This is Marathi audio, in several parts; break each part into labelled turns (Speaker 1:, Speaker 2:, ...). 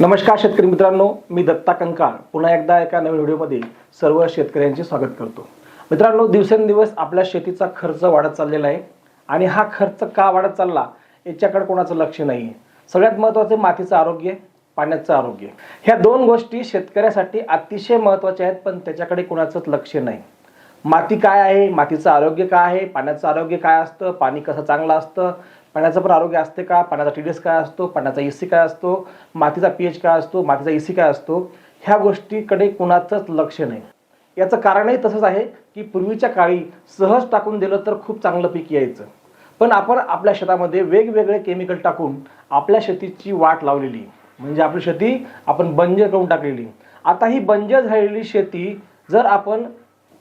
Speaker 1: नमस्कार शेतकरी मित्रांनो मी दत्ता कंकाळ. पुन्हा एकदा एका नवीन व्हिडिओमध्ये सर्व शेतकऱ्यांचे स्वागत करतो. मित्रांनो दिवसेंदिवस आपल्या शेतीचा खर्च वाढत चाललेला आहे. आणि हा खर्च का वाढत चालला याच्याकडे कोणाचं लक्ष नाही आहे सगळ्यात महत्त्वाचं मातीचं आरोग्य पाण्याचं आरोग्य. ह्या दोन गोष्टी शेतकऱ्यासाठी अतिशय महत्त्वाच्या आहेत पण त्याच्याकडे कोणाचंच लक्ष नाही. माती काय आहे? मातीचं आरोग्य काय आहे? पाण्याचं आरोग्य काय असतं? पाणी कसं चांगलं असतं? पाण्याचं पण आरोग्य असते का? पाण्याचा टीडीएस काय असतो? पाण्याचा इसी काय असतो? मातीचा पी एच काय असतो? मातीचा इसी काय असतो? ह्या गोष्टीकडे कुणाचंच लक्ष नाही. याचं कारणही तसंच आहे की पूर्वीच्या काळी सहज टाकून दिलं तर खूप चांगलं पीक यायचं. पण आपण आपल्या शेतामध्ये वेगवेगळे केमिकल टाकून आपल्या शेतीची वाट लावलेली. म्हणजे आपली शेती आपण बंजर करून टाकलेली. आता ही बंजर झालेली शेती जर आपण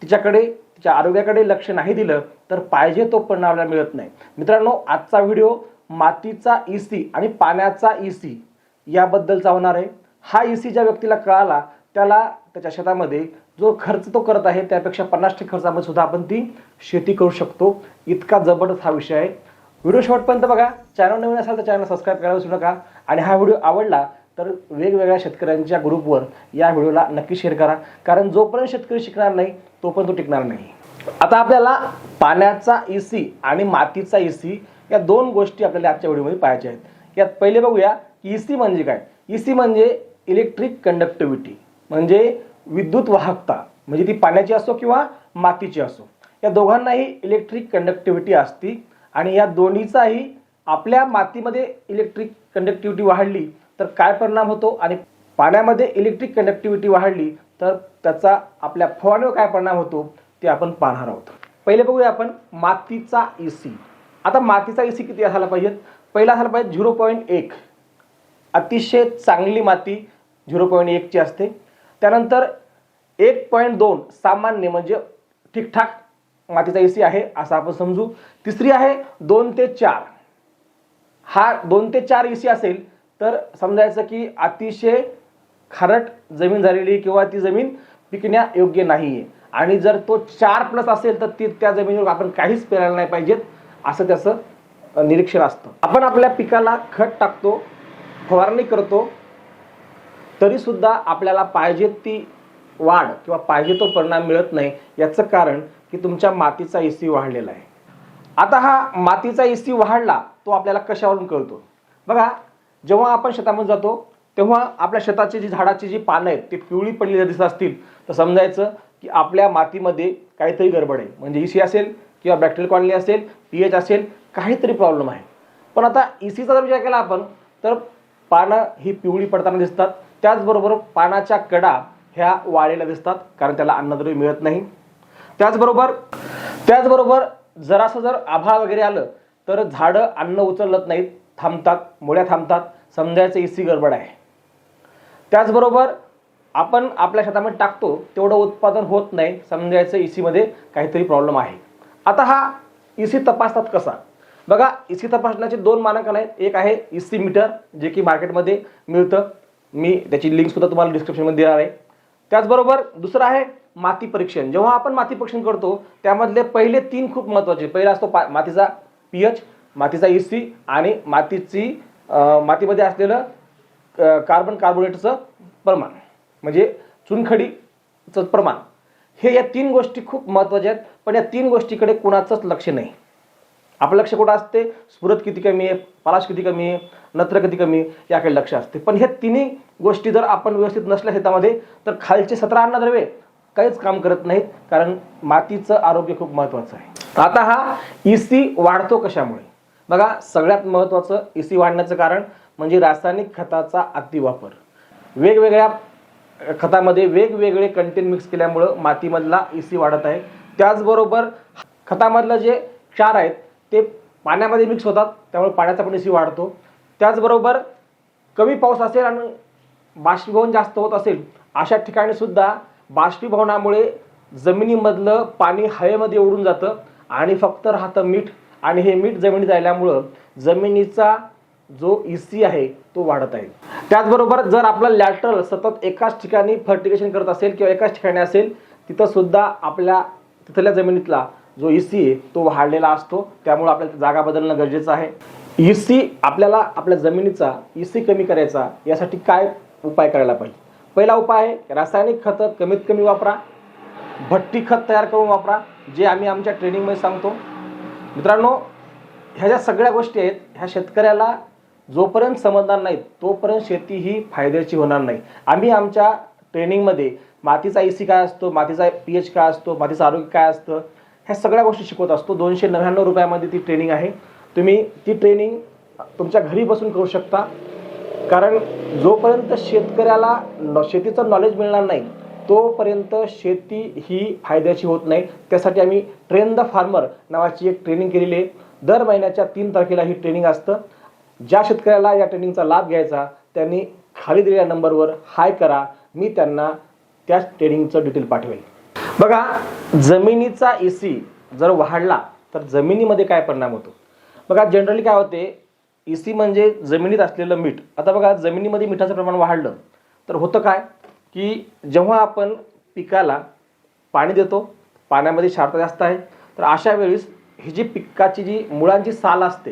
Speaker 1: तिच्याकडे तिच्या आरोग्याकडे लक्ष नाही दिलं तर पाहिजे तो परिणाम मिळत नाही. मित्रांनो आजचा व्हिडिओ मातीचा इसी आणि पाण्याचा इसी याबद्दलचा होणार आहे. हा इसी ज्या व्यक्तीला कळाला त्याला त्याच्या शेतामध्ये जो खर्च तो करत आहे त्यापेक्षा पन्नास टक्के खर्चामध्ये सुद्धा आपण ती शेती करू शकतो. इतका जबरदस्त हा विषय आहे. व्हिडिओ शेवटपर्यंत बघा. चॅनल नवीन असाल तर चॅनल सबस्क्राईब करायला विसरू नका. आणि हा व्हिडिओ आवडला तर वेगवेगळ्या शेतकऱ्यांच्या ग्रुपवर या व्हिडिओला नक्की शेअर करा. कारण जोपर्यंत शेतकरी शिकणार नाही तो पण तो टिकणार नाही. आता आपल्याला पाण्याचा इसी आणि मातीचा इसी या दोन गोष्टी आपल्याला आजच्या व्हिडिओमध्ये पाहायच्या आहेत. यात पहिले बघूया की इसी म्हणजे काय? इसी म्हणजे इलेक्ट्रिक कंडक्टिव्हिटी म्हणजे विद्युत वाहकता. म्हणजे ती पाण्याची असो किंवा मातीची असो. या दोघांनाही इलेक्ट्रिक कंडक्टिव्हिटी असती आणि या दोन्हीचाही आपल्या मातीमध्ये इलेक्ट्रिक कंडक्टिव्हिटी वाढली तर काय परिणाम होतो? आणि पाण्यामध्ये इलेक्ट्रिक कंडक्टिव्हिटी वाढली तर त्याचा आपल्या फवारणीवर काय परिणाम होतो ते आपण पाहणार आहोत. पहिले बघूया आपण मातीचा इसी आता मातीचा इसी किती असायला पाहिजे? पहिला असायला पाहिजे झिरो पॉईंट एक. अतिशय चांगली माती झिरो पॉईंट एकची असते. त्यानंतर एक पॉईंट दोन सामान्य म्हणजे ठीकठाक मातीचा एसी आहे असं आपण समजू. तिसरी आहे दोन ते चार. हा दोन ते चार एसी असेल तर समजायचं की अतिशय खारट जमीन झालेली किंवा ती जमीन पिकण्या योग्य नाही आहे आणि जर तो चार प्लस असेल तर ती त्या जमिनीवर आपण काहीच पेरायला नाही पाहिजेत असं त्याचं निरीक्षण असतं. आपण आपल्या पिकाला खत टाकतो फवारणी करतो तरीसुद्धा आपल्याला पाहिजे ती वाढ किंवा पाहिजे तो परिणाम मिळत नाही याचं कारण की तुमच्या मातीचा इसी वाढलेला आहे. आता हा मातीचा इसी वाढला तो आपल्याला कशावरून कळतो? बघा जेव्हा आपण शेतामध्ये जातो तेव्हा आपल्या शेताची जी झाडाची जी पानं आहेत ती पिवळी पडलेली दिसत असतील तर समजायचं की आपल्या मातीमध्ये काहीतरी गडबड आहे. म्हणजे इसी असेल किंवा बॅक्टेरियल कॉलनी असेल पी एच असेल काहीतरी प्रॉब्लेम आहे. पण आता इसीचा जर विचार केला आपण तर पानं ही पिवळी पडताना दिसतात. त्याचबरोबर पानाच्या कडा ह्या वाळलेल्या दिसतात कारण त्याला अन्नद्रव्य मिळत नाही. त्याचबरोबर त्याचबरोबर जरासं जर आभाळ वगैरे आलं तर झाडं अन्न उचलत नाहीत थांबतात मुळ्या थांबतात. समजायचं इसी गडबड आहे. त्याचबरोबर आपण आपल्या शेतामध्ये टाकतो तेवढं उत्पादन होत नाही. समजायचं ई सीमध्ये काहीतरी प्रॉब्लेम आहे. आता हा ई सी तपासतात कसा? बघा ई सी तपासण्याचे दोन मानांकन आहेत. एक आहे ई सी मीटर जे की मार्केटमध्ये मिळतं. मी त्याची लिंकसुद्धा तुम्हाला डिस्क्रिप्शनमध्ये देणार आहे. त्याचबरोबर दुसरं आहे माती परीक्षण. जेव्हा आपण माती परीक्षण करतो त्यामधले पहिले तीन खूप महत्त्वाचे. पहिला असतो पा मातीचा पी एच मातीचा ई सी आणि मातीची मातीमध्ये असलेलं कार्बन कार्बोनेटचं प्रमाण म्हणजे चुनखडीचं प्रमाण. हे या तीन गोष्टी खूप महत्त्वाच्या आहेत पण या तीन गोष्टीकडे कुणाचंच लक्ष नाही. आपलं लक्ष कुठं असते? स्फुरत किती कमी आहे पलाश किती कमी आहे नत्र किती कमी आहे याकडे लक्ष असते. पण हे तिन्ही गोष्टी जर आपण व्यवस्थित नसल्या शेतामध्ये तर खालचे सतरा अन्नद्रव्ये काहीच काम करत नाहीत कारण मातीचं आरोग्य खूप महत्त्वाचं आहे. आता हा इसी वाढतो कशामुळे? बघा सगळ्यात महत्त्वाचं इसी वाढण्याचं कारण म्हणजे रासायनिक खताचा अतिवापर. वेगवेगळ्या खतामध्ये वेगवेगळे कंटेन मिक्स केल्यामुळं मातीमधला इसी वाढत आहे. त्याचबरोबर खतामधलं जे क्षार आहेत ते पाण्यामध्ये मिक्स होतात त्यामुळे पाण्याचा पण इसी वाढतो. त्याचबरोबर कमी पाऊस असेल आणि बाष्पीभवन जास्त होत असेल अशा ठिकाणी सुद्धा बाष्पीभवनामुळे जमिनीमधलं पाणी हवेमध्ये उडून जातं आणि फक्त राहतं मीठ. आणि हे मीठ जमिनीत आल्यामुळं जमिनीचा जो ई सी आहे तो वाढत आहे. त्याचबरोबर जर आपला लॅटरल सतत एकाच ठिकाणी फर्टिगेशन करत असेल किंवा एकाच ठिकाणी असेल तिथं सुद्धा आपल्या तिथल्या जमिनीतला जो ई सी आहे तो वाढलेला असतो. त्यामुळे आपल्याला जागा बदलणं गरजेचं आहे. ई सी आपल्याला आपल्या जमिनीचा ई सी कमी करायचा यासाठी काय उपाय करायला पाहिजे? पहिला उपाय आहे रासायनिक खतं कमीत कमी वापरा. भट्टी खत तयार करून वापरा जे आम्ही आमच्या ट्रेनिंगमध्ये सांगतो. मित्रांनो ह्या ज्या सगळ्या गोष्टी आहेत ह्या शेतकऱ्याला जोपर्यंत समजणार नाही तोपर्यंत शेती ही फायद्याची होणार नाही. आम्ही आमच्या ट्रेनिंगमध्ये मातीचा ए सी काय असतो मातीचा पी एच काय असतो मातीचं आरोग्य काय असतं ह्या सगळ्या गोष्टी शिकवत असतो. दोनशे नव्याण्णव रुपयामध्ये ती ट्रेनिंग आहे. तुम्ही ती ट्रेनिंग तुमच्या घरी बसून करू शकता. कारण जोपर्यंत शेतकऱ्याला शेतीचं नॉलेज मिळणार नाही तोपर्यंत शेती ही फायद्याची होत नाही. त्यासाठी आम्ही ट्रेन द फार्मर नावाची एक ट्रेनिंग केलेली आहे. दर महिन्याच्या तीन तारखेला ही ट्रेनिंग असतं. ज्या शेतकऱ्याला या ट्रेनिंगचा लाभ घ्यायचा त्यांनी खाली दिलेल्या नंबरवर हाय करा. मी त्यांना त्या ट्रेनिंगचं डिटेल पाठवेल. बघा जमिनीचा ए सी जर वाढला तर जमिनीमध्ये काय परिणाम होतो? बघा जनरली काय होते? ए सी म्हणजे जमिनीत असलेलं मीठ. आता बघा जमिनीमध्ये मिठाचं प्रमाण वाढलं तर होतं काय? की जेव्हा आपण पिकाला पाणी देतो पाण्यामध्ये क्षारता जास्त आहे तर अशा वेळेस ही जी पिकाची जी मुळांची साल असते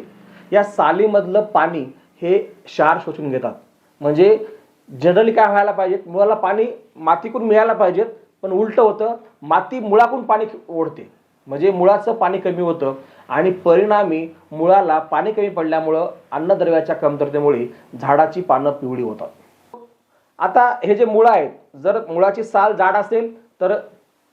Speaker 1: या सालीमधलं पाणी हे क्षार शोषून घेतात. म्हणजे जनरली काय व्हायला पाहिजेत मुळाला पाणी मातीकडून मिळायला पाहिजेत पण उलटं होतं माती मुळाकडून पाणी ओढते. म्हणजे मुळाचं पाणी कमी होतं आणि परिणामी मुळाला पाणी कमी पडल्यामुळं अन्नद्रव्याच्या कमतरतेमुळे झाडाची पानं पिवळी होतात. आता हे जे मुळं आहेत जर मुळाची साल जाड असेल तर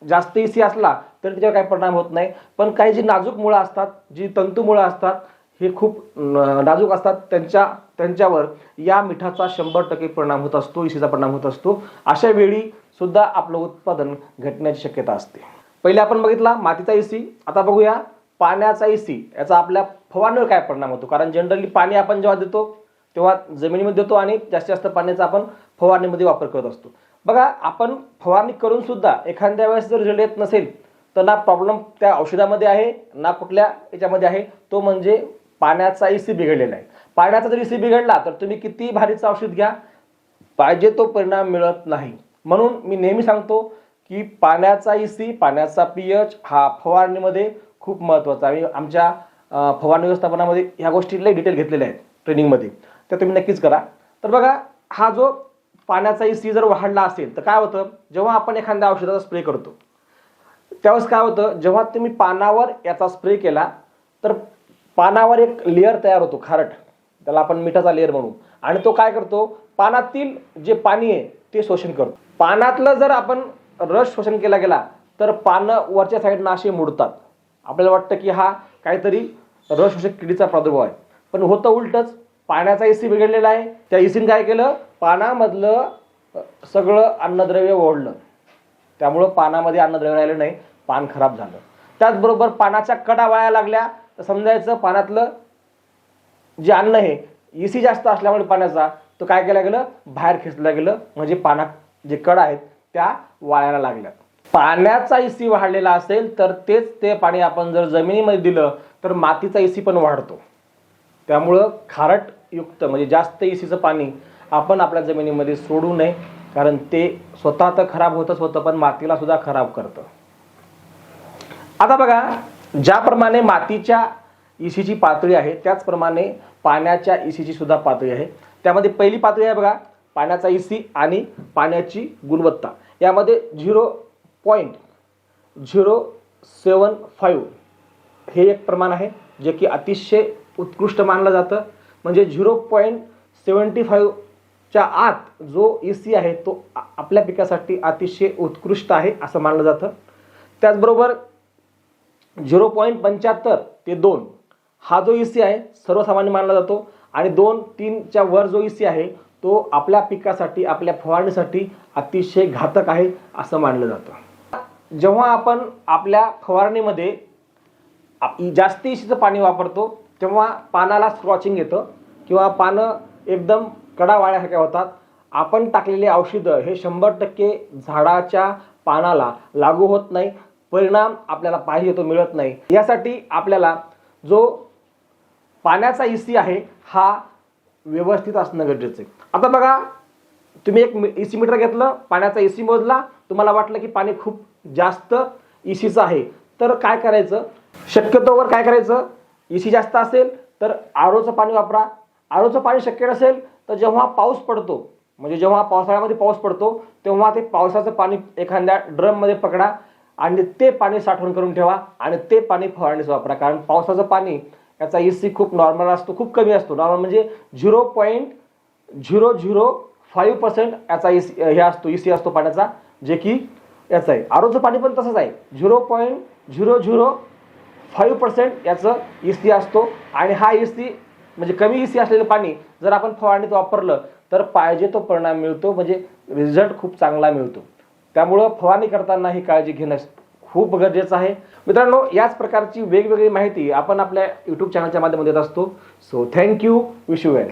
Speaker 1: जास्त इसी असला तर त्याच्यावर काही परिणाम होत नाही. पण काही जी नाजूक मुळं असतात जी तंतुमुळं असतात हे खूप नाजूक असतात. त्यांच्या त्यांच्यावर या मिठाचा शंभर टक्के परिणाम होत असतो इशीचा परिणाम होत असतो. अशा वेळी सुद्धा आपलं उत्पादन घटण्याची शक्यता असते. पहिले आपण बघितला मातीचा इसी. आता बघूया पाण्याचा इसी. याचा आपल्या फवारणीवर काय परिणाम होतो? कारण जनरली पाणी आपण जेव्हा देतो तेव्हा जमिनीमध्ये देतो आणि जास्तीत जास्त पाण्याचा आपण फवारणीमध्ये वापर करत असतो. बघा आपण फवारणी करून सुद्धा एखाद्या वेळेस जर रिझल्ट येत नसेल तर ना प्रॉब्लेम त्या औषधामध्ये आहे ना कुठल्या याच्यामध्ये आहे. तो म्हणजे पाण्याचा इसी बिघडलेला आहे. पाण्याचा जर इसी बिघडला तर तुम्ही किती भारीचं औषध घ्या? पाहिजे तो परिणाम मिळत नाही. म्हणून मी नेहमी सांगतो की पाण्याचा इसी पाण्याचा पीएच हा फवारणीमध्ये खूप महत्त्वाचा आम्ही आमच्या फवारणी व्यवस्थापनामध्ये ह्या गोष्टी लई डिटेल घेतलेल्या आहेत ट्रेनिंगमध्ये तर तुम्ही नक्कीच करा. तर बघा हा जो पाण्याचा इसी जर वाढला असेल तर काय होतं? जेव्हा आपण एखाद्या औषधाचा स्प्रे करतो त्यावेळेस काय होतं? जेव्हा तुम्ही पानावर याचा स्प्रे केला तर पानावर एक लेअर तयार होतो खारट. त्याला आपण मिठाचा लेअर म्हणू. आणि तो काय करतो? पानातील जे पाणी आहे ते शोषण करतो. पानातलं जर आपण रस शोषण केला गेला तर पानं वरच्या साईडनं असे मुडतात. आपल्याला वाटतं की हा काहीतरी रस शोषक किडीचा प्रादुर्भाव आहे. पण होतं उलटच. पाण्याचा एसी बिघडलेला आहे. त्या एसीनं काय केलं? पानामधलं सगळं अन्नद्रव्य ओढलं. त्यामुळं पानामध्ये अन्नद्रव्य राहिलं नाही. पान खराब झालं. त्याचबरोबर पानाच्या कडा वाळायला लागल्या. तर समजायचं पाण्यातलं जे अन्न आहे इसी जास्त असल्यामुळे पाण्याचा तो काय केलं गेलं? बाहेर खेचलं गेलं. म्हणजे पानात जे कड आहेत त्या वाळायला लागल्या. पाण्याचा इसी वाढलेला असेल तर तेच ते पाणी आपण जर जमिनीमध्ये दिलं तर मातीचा इसी पण वाढतो. त्यामुळं खारटयुक्त म्हणजे जास्त इसीचं पाणी आपण आपल्या जमिनीमध्ये सोडू नये कारण ते स्वतः तर खराब होतच होतं पण मातीला सुद्धा खराब करतं. आता बघा ज्याप्रमाणे मातीच्या इसीची पातळी आहे त्याचप्रमाणे पाण्याच्या इसीची सुद्धा पातळी आहे. त्यामध्ये पहिली पातळी आहे बघा पाण्याचा इसी आणि पाण्याची गुणवत्ता. यामध्ये zero point zero seven five हे एक प्रमाण आहे जे की अतिशय उत्कृष्ट मानलं जातं. म्हणजे झिरो पॉईंट सेवन्टी फाईव्हच्या आत जो ई सी आहे तो आपल्या पिकासाठी अतिशय उत्कृष्ट आहे असं मानलं जातं. त्याचबरोबर झिरो पॉईंट पंच्याहत्तर ते दोन. हा जो ई सी आहे सर्वसामान्य मानला जातो. आणि दोन तीनच्या वर जो ई सी आहे तो आपल्या पिकासाठी आपल्या फवारणीसाठी अतिशय घातक आहे असं मानलं जातं. जेव्हा आपण आपल्या फवारणीमध्ये आप- जास्ती इशीचं पाणी वापरतो तेव्हा पानाला स्क्रॉचिंग येतं किंवा पानं एकदम कडा वाळ्यासारख्या होतात. आपण टाकलेले औषधं हे शंभर टक्के झाडाच्या पानाला लागू होत नाही. परिणाम आपल्याला पाहिजे तो मिळत नाही. यासाठी आपल्याला जो पाण्याचा इसी आहे हा व्यवस्थित असणं गरजेचं आहे. आता बघा तुम्ही एक इसी मीटर घेतलं पाण्याचा इसी मोजला तुम्हाला वाटलं की पाणी खूप जास्त इसीचं आहे. तर काय करायचं? शक्यतोवर काय करायचं? इसी जास्त असेल तर आरोचं पाणी वापरा. आरोचं पाणी शक्य नसेल तर जेव्हा पाऊस पडतो म्हणजे जेव्हा पावसाळ्यामध्ये पाऊस पडतो तेव्हा ते पावसाचं पाणी एखाद्या ड्रममध्ये पकडा. आणि ते पाणी साठवण करून ठेवा आणि ते पाणी फवारणीस वापरा. कारण पावसाचं पाणी याचा इसी खूप नॉर्मल असतो खूप कमी असतो. नॉर्मल म्हणजे zero point zero zero five percent याचा इसी हे असतो इसी असतो पाण्याचा जे की याचं आहे. आरोचं पाणी पण तसंच आहे. Zero point zero zero five percent याचं इसी असतो. आणि हा इसी म्हणजे कमी इसी असलेलं पाणी जर आपण फवारणीत वापरलं तर पाहिजे तो परिणाम मिळतो म्हणजे रिझल्ट खूप चांगला मिळतो. त्यामुळं फवारणी करताना ही काळजी घेणं खूप गरजेचं आहे. मित्रांनो याच प्रकारची वेगवेगळी माहिती आपण आपल्या यूट्यूब चॅनलच्या माध्यमातून देत असतो. So thank you wish you well